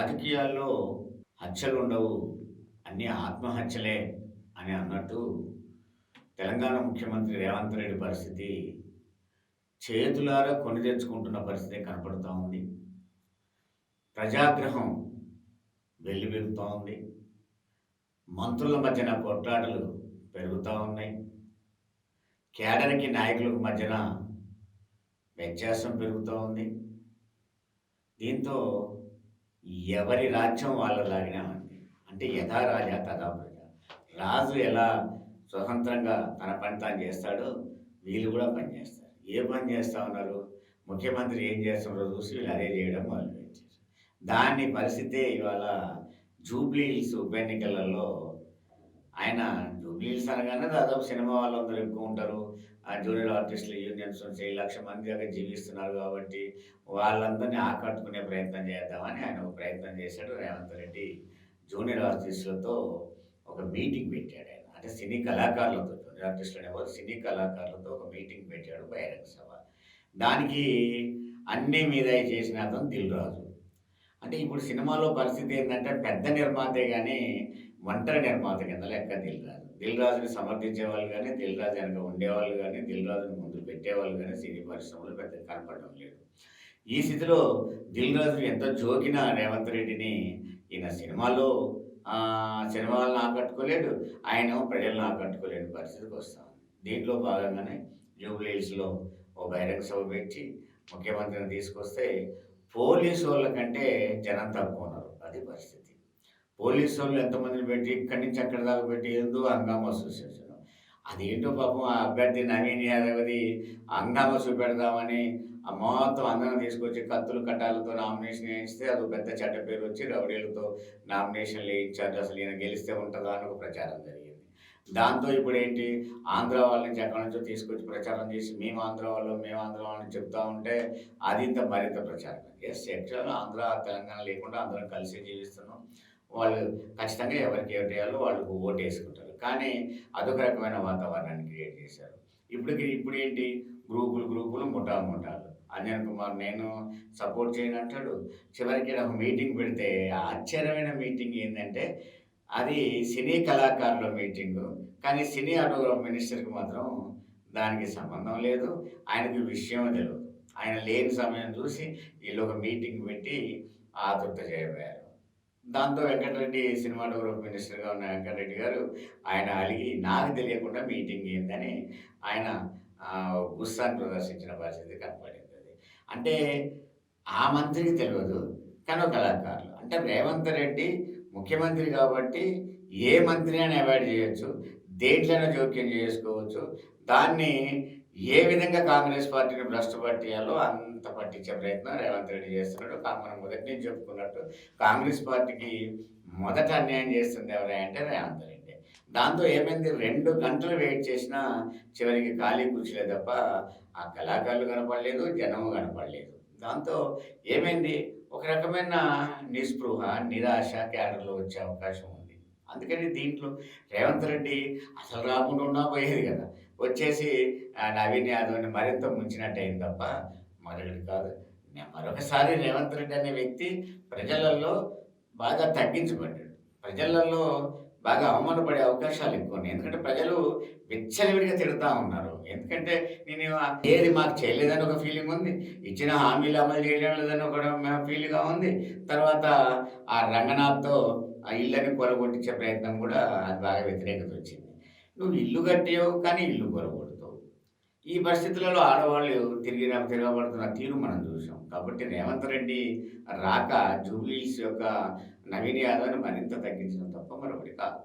రాజకీయాల్లో హత్యలు ఉండవు అన్ని ఆత్మహత్యలే అని అన్నట్టు తెలంగాణ ముఖ్యమంత్రి రేవంత్ రెడ్డి పరిస్థితి చేతులారా కొని తెచ్చుకుంటున్న పరిస్థితి కనపడుతూ ఉంది. ప్రజాగ్రహం వెల్లివిరుతూ ఉంది. మంత్రుల మధ్యన కొట్లాటలు పెరుగుతూ ఉన్నాయి. కేడర్కి నాయకులకు మధ్యన వ్యత్యాసం పెరుగుతూ ఉంది. దీంతో ఎవరి రాజ్యం వాళ్ళలాగినా ఉంది అంటే యథా రాజా తదా ప్రజ. రాజు ఎలా స్వతంత్రంగా తన పని తాను చేస్తాడో వీళ్ళు కూడా పని చేస్తారు. ఏ పని చేస్తా ఉన్నారు? ముఖ్యమంత్రి ఏం చేస్తున్నారో చూసి వీళ్ళు అదే చేయడం మొదలుపెట్టారు దాని పరిస్థితే ఇవాళ జూబ్లీ హిల్స్ ఉప ఎన్నికలలో ఆయన రిలీజ్ అనగానే దాదాపు సినిమా వాళ్ళందరూ ఎక్కువ ఉంటారు. ఆ జూనియర్ ఆర్టిస్టులు యూనియన్స్ నుంచి లక్ష మంది దాకా జీవిస్తున్నారు కాబట్టి వాళ్ళందరినీ ఆకట్టుకునే ప్రయత్నం చేద్దామని ఆయన ఒక ప్రయత్నం చేశాడు. రేవంత్ రెడ్డి జూనియర్ ఆర్టిస్టులతో ఒక మీటింగ్ పెట్టాడు ఆయన. అంటే సినీ కళాకారులతో జూనియర్ ఆర్టిస్టులు అనేవారు సినీ కళాకారులతో ఒక మీటింగ్ పెట్టాడు బహిరంగ సభ. దానికి అన్ని మీద చేసిన అతను దిల్ రాజు. అంటే ఇప్పుడు సినిమాలో పరిస్థితి ఏంటంటే పెద్ద నిర్మాతే కానీ ఒంటరి నిర్మాత కింద లెక్క దిల్ రాజు. రాజుని సమర్థించే వాళ్ళు కానీ దిల్ రాజు వెనక ఉండేవాళ్ళు కానీ దిల్ రాజుని ముందు పెట్టేవాళ్ళు కానీ సినీ పరిశ్రమలో పెద్ద కనపడడం లేదు. ఈ స్థితిలో దిల్ రాజు ఎంత జోకినా రేవంత్ రెడ్డిని ఈయన సినిమాలో సినిమాలను ఆకట్టుకోలేడు ఆయన ప్రజలను ఆకట్టుకోలేని పరిస్థితికి వస్తాం. దీంట్లో భాగంగానే జూబ్లీ ఓ బహిరంగ సభ పెట్టి ముఖ్యమంత్రిని తీసుకొస్తే పోలీసు వాళ్ళ కంటే జనం తక్కువ ఉన్నారు. అది పరిస్థితి. పోలీసు వాళ్ళు ఎంతమందిని పెట్టి ఇక్కడి నుంచి అక్కడి దాకా పెట్టి ఎందుకు హంగామా సృష్టించడం అదేంటో పాపం ఆ అభ్యర్థి నవీన్ యాదవ్ది హంగామా చూపెడదామని ఆ మొత్తం అందరం తీసుకొచ్చి కత్తులు కట్టాలతో నామినేషన్ వేయిస్తే అది పెద్ద చెడ్డ పేరు వచ్చి రౌడీలతో నామినేషన్లు వేయించారు. అసలు ఈయన గెలిస్తే ఉంటుందా అని ఒక ప్రచారం జరిగింది. దాంతో ఇప్పుడు ఏంటి? ఆంధ్ర వాళ్ళ నుంచి ఎక్కడి నుంచో తీసుకొచ్చి ప్రచారం చేసి మేము ఆంధ్ర వాళ్ళు మేము ఆంధ్ర వాళ్ళని చెప్తా ఉంటే అది ఇంత మరింత ప్రచారం. ఎస్ యాక్చువల్ ఆంధ్ర తెలంగాణ లేకుండా అందరం కలిసి జీవిస్తున్నాం. వాళ్ళు ఖచ్చితంగా ఎవరికి ఏం చేయాలో వాళ్ళకు ఓటు వేసుకుంటారు కానీ అదొక రకమైన వాతావరణాన్ని క్రియేట్ చేశారు. ఇప్పుడు ఇప్పుడు ఏంటి? గ్రూపులు గ్రూపులు ముఠాలు ముఠాలు. అంజన్ కుమార్ నేను సపోర్ట్ చేయను అంటాడు. చివరికి ఒక మీటింగ్ పెడితే ఆశ్చర్యమైన మీటింగ్ ఏంటంటే అది సినీ కళాకారుల మీటింగ్. కానీ సినీ ఆటోగ్రాఫ్ మినిస్టర్కి మాత్రం దానికి సంబంధం లేదు. ఆయనకి విషయం తెలియదు ఆయన లేని సమయం చూసి వీళ్ళు ఒక మీటింగ్ పెట్టి ఆతృత చేయబోయారు. దాంతో వెంకటరెడ్డి సినిమా డెవలప్ మినిస్టర్గా ఉన్న వెంకటరెడ్డి గారు ఆయన అడిగి నాకు తెలియకుండా మీటింగ్ ఏందని ఆయన ఆ, గుస్సాన్ని ప్రదర్శించిన పరిస్థితి కనపడింది. అంటే ఆ మంత్రికి తెలియదు కానీ కళాకారులు. అంటే రేవంత్ రెడ్డి ముఖ్యమంత్రి కాబట్టి ఏ మంత్రి అయినా అవాయిడ్ చేయొచ్చు దేంట్లోనే జోక్యం చేసుకోవచ్చు. దాన్ని ఏ విధంగా కాంగ్రెస్ పార్టీని భ్రష్టు పట్టియాలో అంత పట్టించే ప్రయత్నం రేవంత్ రెడ్డి చేస్తున్నాడు. మనం మొదటి నుంచి చెప్పుకున్నట్టు కాంగ్రెస్ పార్టీకి మొదట అన్యాయం చేస్తుంది ఎవరంటే రేవంత్ రెడ్డి. దాంతో ఏమైంది? రెండు గంటలు వెయిట్ చేసినా చివరికి ఖాళీ కూర్చోలే తప్ప ఆ కళాకారులు కనపడలేదు జనము కనపడలేదు. దాంతో ఏమైంది? ఒక రకమైన నిస్పృహ నిరాశ క్యాడర్లో వచ్చే అవకాశం ఉంది. అందుకని దీంట్లో రేవంత్ రెడ్డి అసలు రాకుండా ఉన్నా పోయేది కదా. వచ్చేసి నవీన్ యాదవ్ని మరింత ముంచినట్టు అయింది తప్ప మరొకటి కాదు మరొకసారి రేవంత్ రెడ్డి అనే వ్యక్తి ప్రజలలో బాగా తగ్గించబడ్డాడు. ప్రజలలో బాగా అవమానపడే అవకాశాలు ఎక్కువ ఉన్నాయి ఎందుకంటే ప్రజలు విచ్చలవిడిగా తిడుతూ ఉన్నారు. ఎందుకంటే నేను ఏది మాకు చేయలేదని ఒక ఫీలింగ్ ఉంది. ఇచ్చిన హామీలు అమలు చేయడం లేదని ఒక ఫీల్గా ఉంది. తర్వాత ఆ రంగనాథ్తో ఆ ఇళ్ళని కొలగొట్టించే ప్రయత్నం కూడా అది బాగా వ్యతిరేకత వచ్చింది. నువ్వు ఇల్లు కట్టావు కానీ ఇల్లు కొలగొడతావు ఈ పరిస్థితులలో ఆడవాళ్ళు తిరిగి తిరగబడుతున్న తీరు మనం చూసాం. కాబట్టి రేవంత్ రెడ్డి రాక జూబ్లీస్ యొక్క నవీన్ యాదవ్ని మరింత తగ్గించడం తప్ప మరొకటి కాదు.